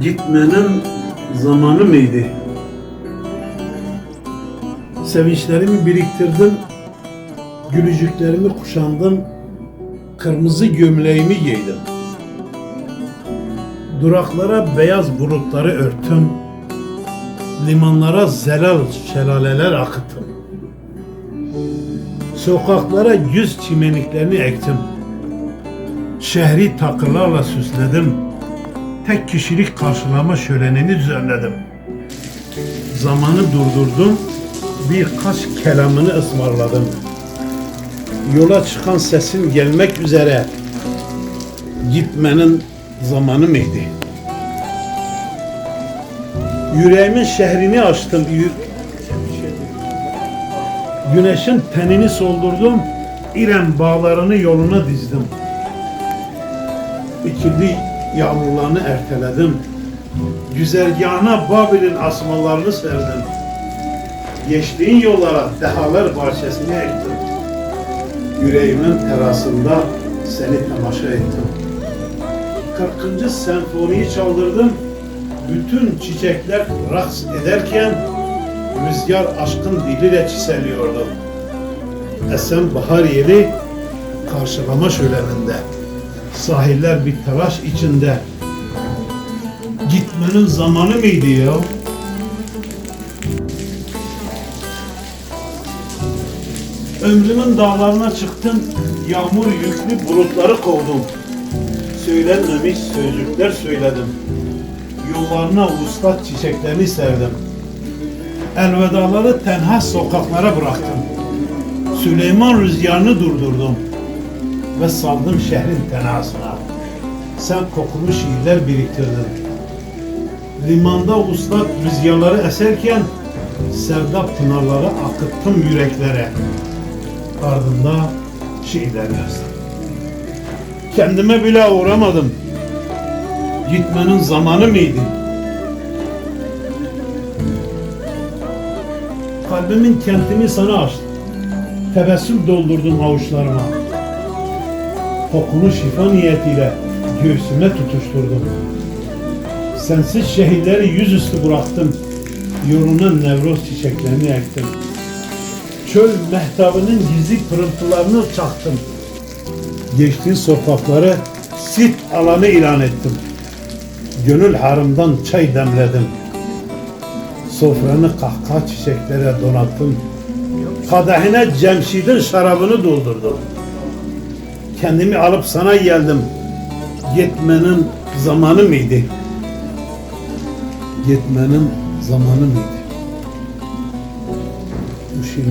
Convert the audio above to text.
gitmenin zamanı mıydı? Sevinçlerimi biriktirdim, gülücüklerimi kuşandım, kırmızı gömleğimi giydim. Duraklara beyaz bulutları örttüm, limanlara zelal şelaleler akıttım. Sokaklara yüz çimenliklerini ektim. Şehri takılarla süsledim. Tek kişilik karşılama şölenini düzenledim. Zamanı durdurdum. Birkaç kelamını ısmarladım. Yola çıkan sesin gelmek üzere. Gitmenin zamanı mıydı? Yüreğimin şehrini açtım. Güneşin tenini soldurdum. İrem bağlarını yoluna dizdim. İkindi yağmurlarını erteledim. Güzergahına Babil'in asmalarını serdim. Geçtiğin yollara dehalar bahçesini ektim. Yüreğimin terasında seni temaşa ettim. 40. senfoniyi çaldırdım. Bütün çiçekler raks ederken rüzgar aşkın diliyle çiseliyordu. Esen bahar yeli karşılama şöleninde. Sahiller bir telaş içinde. Gitmenin zamanı mıydı ya? Ömrümün dağlarına çıktım, yağmur yüklü bulutları kovdum. Söylenmemiş sözcükler söyledim. Yollarına vuslat çiçeklerini serdim. Elvedaları tenha sokaklara bıraktım. Süleyman rüzgarını durdurdum ve saldım şehrin tenasına. Sen kokulu şiirler biriktirdin. Limanda uslat rüzgarları eserken serdap pınarları akıttım yüreklere. Ardında şiirler yazdım. Kendime bile uğramadım. Gitmenin zamanı mıydı? Kalbimin kentimi sana açtım. Tebessüm doldurdum avuçlarıma. Kokunu şifa niyetiyle göğsüme tutuşturdum. Sensiz şehirleri yüzüstü bıraktım. Yoluna nevroz çiçeklerini ektim. Çöl mehtabının gizli pırıltılarını çaktım. Geçtiğin sokakları sit alanı ilan ettim. Gönül harımdan çay demledim. Sofranı kahkaha çiçeklere donattım. Kadehine Cemşid'in şarabını doldurdum. Kendimi alıp sana geldim. Gitmenin zamanı mıydı? Gitmenin zamanı mıydı? Bu şiir